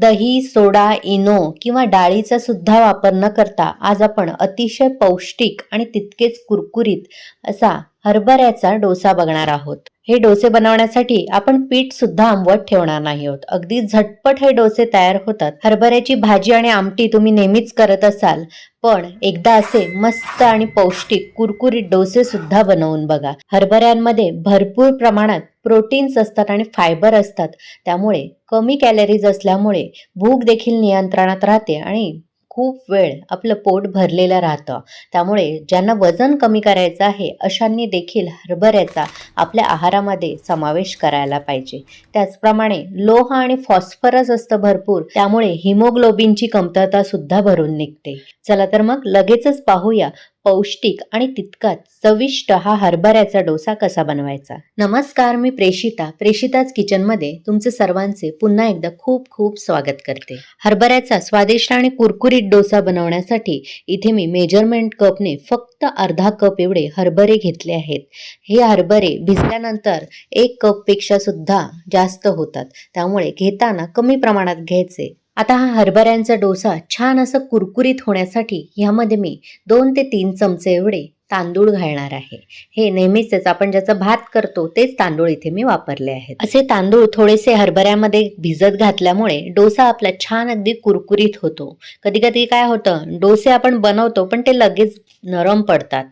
दही सोडा इनो किंवा डाळीचा सुद्धा वापर न करता आज आपण अतिशय पौष्टिक आणि तितकेच कुरकुरीत असा हरभऱ्याचा डोसा बघणार आहोत. हे डोसे बनवण्यासाठी आपण पीठ सुद्धा आंबवत ठेवणार नाही आहोत. अगदी झटपट हे डोसे तयार होतात. हरभऱ्याची भाजी आणि आमटी तुम्ही नेहमीच करत असाल पण एकदा असे मस्त आणि पौष्टिक कुरकुरीत डोसे सुद्धा बनवून बघा. हरभऱ्यांमध्ये भरपूर प्रमाणात प्रोटीन्स असतात आणि फायबर असतात. त्यामुळे कमी कॅलरीज असल्यामुळे भूक देखील नियंत्रणात राहते आणि खूप वेळ आपलं पोट भरलेलं राहतं. त्यामुळे ज्यांना वजन कमी करायचं आहे अशांनी देखील हरभऱ्याचा आपल्या आहारामध्ये समावेश करायला पाहिजे. त्याचप्रमाणे लोह आणि फॉस्फरस असतं भरपूर त्यामुळे हिमोग्लोबिनची कमतरता सुद्धा भरून निघते. चला तर मग लगेचच पाहूया पौष्टिक आणि तितकाच चविष्ट हा हरभऱ्याचा डोसा कसा बनवायचा? नमस्कार मी प्रेषिता. प्रेषिताच किचनमध्ये तुमचे सर्वांचे पुन्हा एकदा खूप खूप स्वागत करते. हरभऱ्याचा स्वादिष्ट आणि कुरकुरीत डोसा बनवण्यासाठी इथे मी मेजरमेंट कपने फक्त अर्धा कप एवढे हरभरे घेतले आहेत. हे हरभरे भिजल्यानंतर एक कपपेक्षा सुद्धा जास्त होतात. त्यामुळे घेताना कमी प्रमाणात घ्यायचे. आता हा हरभऱ्यांचा डोसा छान असं कुरकुरीत होण्यासाठी ह्यामध्ये मी दोन ते तीन चमचे एवढे तांदूळ घालणार आहे. हे नेहमीच आपण ज्याचा भात करतो तेच तांदूळ इथे मी वापरले आहेत. असे तांदूळ थोडेसे हरभऱ्यामध्ये भिजत घातल्यामुळे डोसा आपला छान अगदी कुरकुरीत होतो. कधी कधी काय होतं डोसे आपण बनवतो पण ते लगेच नरम पडतात.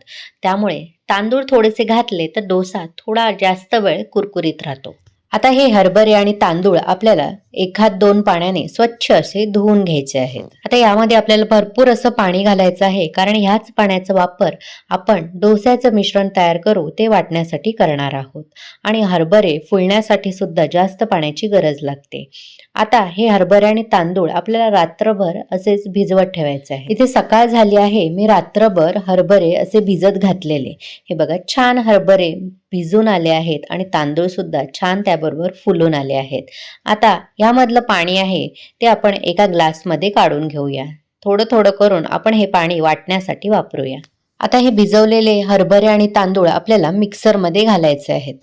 त्यामुळे तांदूळ थोडेसे घातले तर डोसा थोडा जास्त वेळ कुरकुरीत राहतो. आता हे हरभरे आणि तांदूळ आपल्याला एखाद दोन पाण्याने स्वच्छ असे धुवून घ्यायचे आहेत. आता यामध्ये आपल्याला भरपूर असं पाणी घालायचं आहे कारण ह्याच पाण्याचा वापर आपण डोस्याचं मिश्रण तयार करू ते वाटण्यासाठी करणार आहोत. आणि हरभरे फुलण्यासाठी सुद्धा जास्त पाण्याची गरज लागते. आता हे हरभरे आणि तांदूळ आपल्याला रात्रभर असेच भिजवत ठेवायचे आहे इथे सकाळ झाली आहे मी रात्रभर हरभरे असे भिजत घातलेले. हे बघा छान हरभरे भिजून आले आहेत आणि तांदूळ सुद्धा छान त्याबरोबर फुलून आले आहेत. आता यामधलं पाणी आहे ते आपण एका ग्लासमध्ये काढून घेऊया. थोडं थोडं करून आपण हे पाणी वाटण्यासाठी वापरूया. आता हे भिजवलेले हरभरे आणि तांदूळ आपल्याला मिक्सरमध्ये घालायचे आहेत.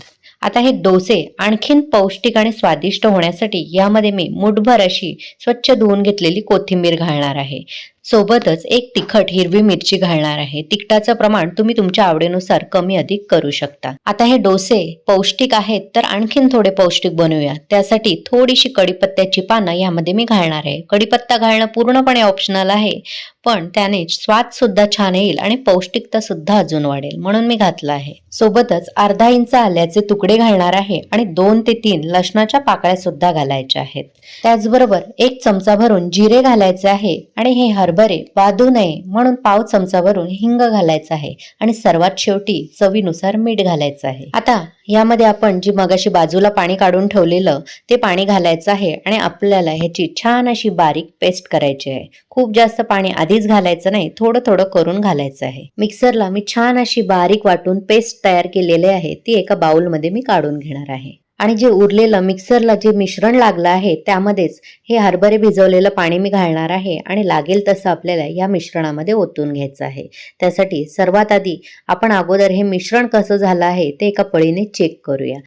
आता हे डोसे आणखीन पौष्टिक आणि स्वादिष्ट होण्यासाठी यामध्ये मी मुठभर अशी स्वच्छ धुवून घेतलेली कोथिंबीर घालणार आहे. सोबतच एक तिखट हिरवी मिरची घालणार आहे. तिखटाचं प्रमाण तुम्ही तुमच्या आवडीनुसार कमी अधिक करू शकता. आता हे डोसे पौष्टिक आहेत तर आणखीन थोडे पौष्टिक बनवूया. त्यासाठी थोडीशी कडीपत्त्याची पानं यामध्ये मी घालणार आहे. कडीपत्ता घालणं पूर्णपणे ऑप्शनल आहे पण त्याने स्वाद सुद्धा छान येईल आणि पौष्टिकता सुद्धा अजून वाढेल म्हणून मी घातलं आहे. सोबतच अर्धा इंच आल्याचे तुकडे घालणार आहे आणि दोन ते तीन लसणाच्या पाकळ्या सुद्धा घालायच्या आहेत. त्याचबरोबर एक चमचा भरून जिरे घालायचे आहे आणि हे हर हरभरे वादू नये म्हणून पाव चमचावरून हिंग घालायचं आहे आणि सर्वात शेवटी चवीनुसार मीठ घालायचं आहे. आता यामध्ये आपण जी मगाशी बाजूला पाणी काढून ठेवलेलं ते पाणी घालायचं आहे आणि आपल्याला ह्याची छान अशी बारीक पेस्ट करायची आहे. खूप जास्त पाणी आधीच घालायचं नाही थोडं थोडं करून घालायचं आहे. मिक्सरला मी छान अशी बारीक वाटून पेस्ट तयार केलेली आहे ती एका बाउलमध्ये मी काढून घेणार आहे. आणि जे उरलेलं मिक्सरला जे मिश्रण लागलं आहे त्यामध्येच हे हरभरे भिजवलेलं पाणी मी घालणार आहे आणि लागेल तसं आपल्याला या मिश्रणामध्ये ओतून घ्यायचं आहे. त्यासाठी सर्वात आधी आपण अगोदर हे मिश्रण कसं झालं आहे ते एका पळीने चेक करूया.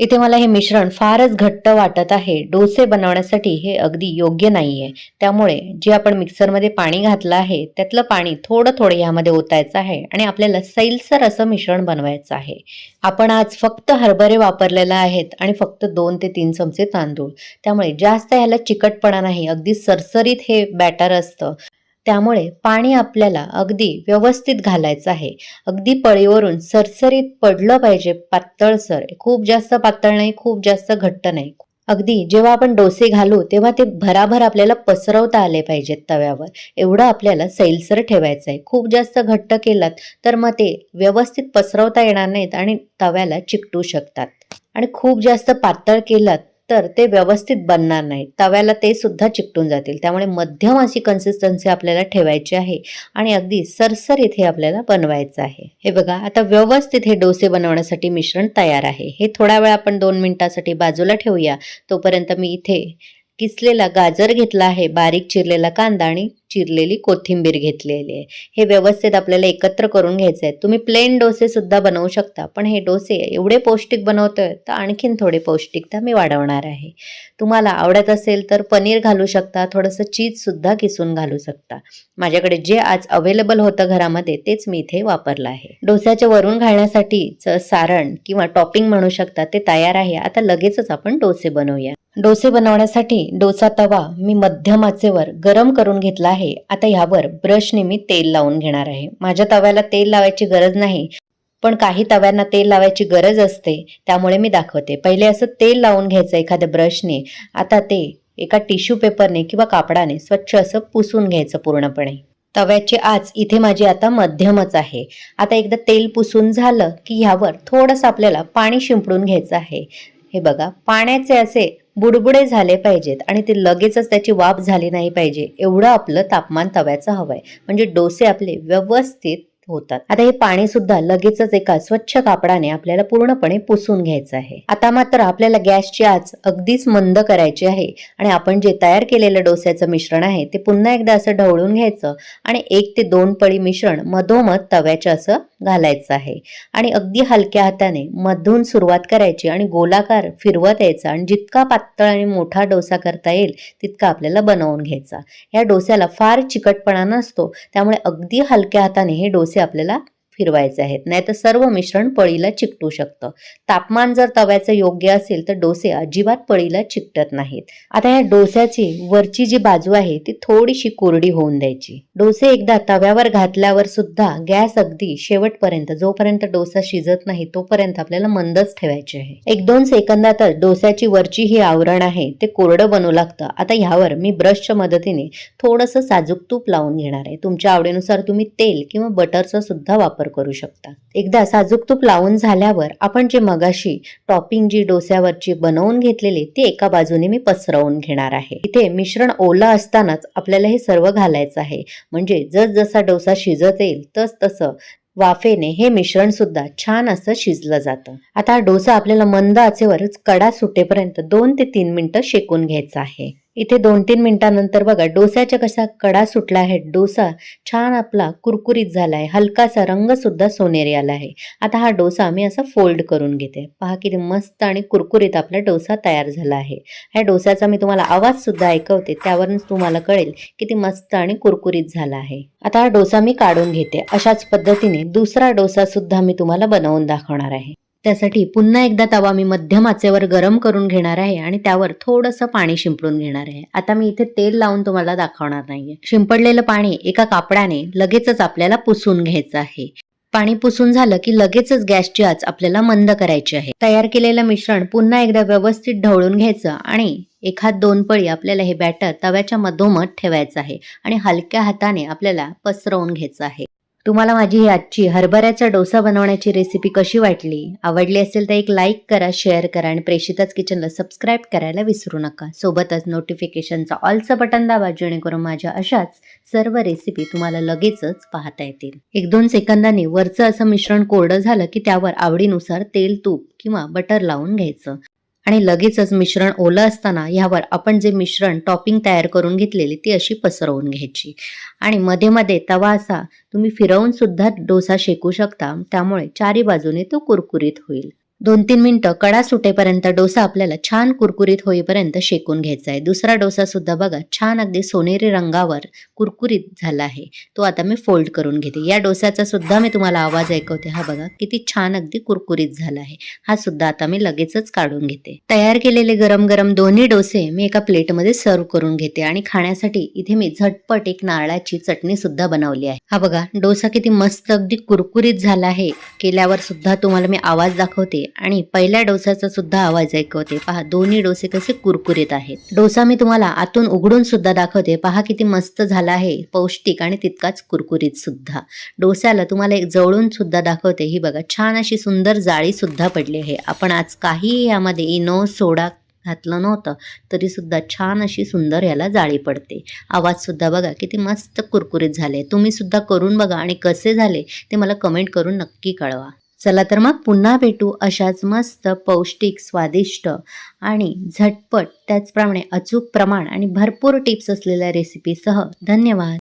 इथे मला हे मिश्रण फारच घट्ट वाटत आहे. डोसे बनवण्यासाठी हे अगदी योग्य नाही आहे त्यामुळे जे आपण मिक्सरमध्ये पाणी घातलं आहे त्यातलं पाणी थोडं थोडं ह्यामध्ये ओतायचं आहे आणि आपल्याला सैलसर असं मिश्रण बनवायचं आहे. आपण आज फक्त हरभरे वापरलेले आहेत आणि फक्त दोन ते तीन चमचे तांदूळ. त्यामुळे जास्त ह्याला चिकटपणा नाही. अगदी सरसरीत हे बॅटर असतं. त्यामुळे पाणी आपल्याला अगदी व्यवस्थित घालायचं आहे. अगदी पळीवरून सरसरीत पडलं पाहिजे पातळसर खूप जास्त पातळ नाही खूप जास्त घट्ट नाही. अगदी जेव्हा आपण डोसे घालू तेव्हा ते भराभर आपल्याला पसरवता आले पाहिजेत तव्यावर. एवढं आपल्याला सैलसर ठेवायचं आहे. खूप जास्त घट्ट केलात तर मग ते व्यवस्थित पसरवता येणार नाहीत आणि तव्याला चिकटू शकतात. आणि खूप जास्त पातळ केलात तर ते व्यवस्थित बनणार नाही तव्याला ते सुद्धा चिकटून जातील. त्यामुळे मध्यम अशी कन्सिस्टन्सी आपल्याला ठेवायची आहे आणि अगदी सरसरीत हे आपल्याला बनवायचं आहे. हे बघा आता व्यवस्थित हे डोसे बनवण्यासाठी मिश्रण तयार आहे. हे थोडा वेळ आपण दोन मिनिटासाठी बाजूला ठेवूया. तोपर्यंत मी इथे किसलेला गाजर घेतला आहे बारीक चिरलेला कांदा आणि चिरलेली कोथिंबीर घेतलेली आहे. हे व्यवस्थित आपल्याला एकत्र करून घ्यायचे आहेत तुम्ही प्लेन डोसे सुद्धा बनवू शकता. पण हे डोसे एवढे पौष्टिक बनवतोय तर आणखीन थोडे पौष्टिकता मी वाढवणार आहे. तुम्हाला आवडत असेल तर पनीर घालू शकता थोडंसं चीज सुद्धा किसून घालू शकता. माझ्याकडे जे आज अवेलेबल होतं घरामध्ये तेच मी इथे वापरलं आहे. डोस्याच्या वरून घालण्यासाठीचं सारण किंवा टॉपिंग म्हणू शकता ते तयार आहे. आता लगेचच आपण डोसे बनवूया. डोसे बनवण्यासाठी डोसा तवा मी मध्यम आचेवर गरम करून घेतला आहे. आता ह्यावर ब्रशने मी तेल लावून घेणार आहे. माझ्या तव्याला तेल लावायची गरज नाही पण काही तव्यांना तेल लावायची गरज असते त्यामुळे मी दाखवते. पहिले असं तेल लावून घ्यायचं एखाद्या ब्रशने आता ते एका टिश्यू पेपरने किंवा कापडाने स्वच्छ असं पुसून घ्यायचं पूर्णपणे. तव्याची आच इथे माझी आता मध्यमच आहे. आता एकदा तेल पुसून झालं की ह्यावर थोडंसं आपल्याला पाणी शिंपडून घ्यायचं आहे. हे बघा पाण्याचे असे बुडबुडे झाले पाहिजेत आणि ते लगेचच त्याची वाफ झाली नाही पाहिजे. एवढं आपलं तापमान तव्याचं हवंय म्हणजे डोसे आपले व्यवस्थित होतात. आता हे पाणी सुद्धा लगेचच एका स्वच्छ कापडाने आपल्याला पूर्णपणे पुसून घ्यायचं आहे. आता मात्र आपल्याला गॅसची आच अगदीच मंद करायची आहे आणि आपण जे तयार केलेलं डोस्याचं मिश्रण आहे ते पुन्हा एकदा असं ढवळून घ्यायचं आणि एक ते दोन पळी मिश्रण मधोमध तव्याच्या असं घालायचं आहे. आणि अगदी हलक्या हाताने मधून सुरुवात करायची आणि गोलाकार फिरवत यायचा आणि जितका पातळ आणि मोठा डोसा करता येईल तितका आपल्याला बनवून घ्यायचा. या डोस्याला फार चिकटपणा नसतो त्यामुळे अगदी हलक्या हाताने हे डोसे आपल्याला फिरवायचे आहेत. नाहीतर सर्व मिश्रण पळीला चिकटू शकतं. तापमान जर तव्याचं योग्य असेल तर डोसे अजिबात पळीला चिकटत नाहीत. आता या डोस्याची वरची जी बाजू आहे ती थोडीशी कोरडी होऊन द्यायची. डोसे एकदा तव्यावर घातल्यावर सुद्धा गॅस अगदी शेवटपर्यंत जोपर्यंत डोसा शिजत नाही तोपर्यंत आपल्याला मंदच ठेवायचे आहे. एक दोन सेकंदातच डोस्याची वरची ही आवरण आहे ते कोरडं बनू लागतं. आता ह्यावर मी ब्रशच्या मदतीने थोडंसं साजूक तूप लावून घेणार आहे. तुमच्या आवडीनुसार तुम्ही तेल किंवा बटरचा सुद्धा वापर करू शकता. एकदा साजूक तूप लावून झाल्यावर आपण जे मगाशी टॉपिंग जी डोस्यावरची बनवून घेतलेली ती एका बाजूने मी पसरवून घेणार आहे. इथे मिश्रण ओलं असतानाच आपल्याला हे सर्व घालायचं आहे. म्हणजे जस जसा डोसा शिजत येईल तस तसं वाफेने हे मिश्रण सुद्धा छान असं शिजलं जातं. आता डोसा आपल्याला मंद आचेवरच कडा सुटेपर्यंत दोन ते तीन मिनिटं शेकून घ्यायचा आहे. इथे दोन तीन मिनिटांनंतर बघा डोस्याच्या कसा कडा सुटला आहे. डोसा छान आपला कुरकुरीत झाला आहे हलकासा रंगसुद्धा सोनेरी आला आहे. आता हा डोसा मी असा फोल्ड करून घेते. पहा किती मस्त आणि कुरकुरीत आपला डोसा तयार झाला आहे. ह्या डोस्याचा मी तुम्हाला आवाजसुद्धा ऐकवते. त्यावरूनच तुम्हाला कळेल किती मस्त आणि कुरकुरीत झाला आहे. आता हा डोसा मी काढून घेते. अशाच पद्धतीने दुसरा डोसासुद्धा मी तुम्हाला बनवून दाखवणार आहे. त्यासाठी पुन्हा एकदा तवा मी मध्यम आचेवर गरम करून घेणार आहे आणि त्यावर थोडंसं पाणी शिंपडून घेणार आहे. आता मी इथे तेल लावून तुम्हाला दाखवणार नाहीये. शिंपडलेलं पाणी एका कापडाने लगेचच आपल्याला पुसून घ्यायचं आहे. पाणी पुसून झालं की लगेचच गॅसची आच आपल्याला मंद करायची आहे. तयार केलेलं मिश्रण पुन्हा एकदा व्यवस्थित ढवळून घ्यायचं आणि एखाद दोन पळी आपल्याला हे बॅटर तव्याच्या मधोमध ठेवायचं आहे आणि हलक्या हाताने आपल्याला पसरवून घ्यायचं आहे. तुम्हाला माझी ही आजची हरभऱ्याचा डोसा बनवण्याची रेसिपी कशी वाटली? आवडली असेल तर एक लाईक करा शेअर करा आणि प्रेषिताच किचनला सबस्क्राईब करायला विसरू नका. सोबतच नोटिफिकेशनचा ऑलचं बटन दाबा जेणेकरून माझ्या अशाच सर्व रेसिपी तुम्हाला लगेचच पाहता येतील. एक दोन सेकंदांनी वरचं असं मिश्रण कोरडं झालं की त्यावर आवडीनुसार तेल तूप किंवा बटर लावून घ्यायचं. आणि लगेचच मिश्रण ओलं असताना ह्यावर आपण जे मिश्रण टॉपिंग तयार करून घेतलेली ती अशी पसरवून घ्यायची. आणि मध्ये मध्ये तवा असा तुम्ही फिरवून सुद्धा डोसा शेकू शकता त्यामुळे चारी बाजूने तो कुरकुरीत होईल. दोन तीन मिनटं कडा सुटेपर्यंत डोसा आपल्याला छान कुरकुरीत होईपर्यंत शेकून घ्यायचा आहे. दुसरा डोसा सुद्धा बघा छान अगदी सोनेरी रंगावर कुरकुरीत झाला आहे. तो आता मी फोल्ड करून घेते. या डोस्याचा सुद्धा मी तुम्हाला आवाज ऐकवते. हा बघा किती छान अगदी कुरकुरीत झाला आहे. हा सुद्धा आता मी लगेचच काढून घेते. तयार केलेले गरम गरम दोन्ही डोसे मी एका प्लेटमध्ये सर्व करून घेते आणि खाण्यासाठी इथे मी झटपट एक नारळाची चटणी सुद्धा बनवली आहे. हा बघा डोसा किती मस्त अगदी कुरकुरीत झाला आहे. केल्यावर सुद्धा तुम्हाला मी आवाज दाखवते. आणि पहिल्या डोसाचा सुद्धा आवाज ऐकवते. पहा दोन्ही डोसे कसे कुरकुरीत आहेत. डोसा मी तुम्हाला आतून उघडून सुद्धा दाखवते. पहा किती मस्त झाला आहे. पौष्टिक आणि तितकाच कुरकुरीत सुद्धा. डोस्याला तुम्हाला एक जवळून सुद्धा दाखवते. ही बघा छान अशी सुंदर जाळी सुद्धा पडली आहे. आपण आज काही यामध्ये इनो सोडा घातलं नव्हतं तरी सुद्धा छान अशी सुंदर याला जाळी पडते. आवाज सुद्धा बघा किती मस्त कुरकुरीत झाले. तुम्ही सुद्धा करून बघा आणि कसे झाले ते मला कमेंट करून नक्की कळवा. चला तर मग पुन्हा भेटू अशाच मस्त पौष्टिक स्वादिष्ट आणि झटपट त्याचप्रमाणे अचूक प्रमाण आणि भरपूर टिप्स असलेल्या रेसिपीसह धन्यवाद.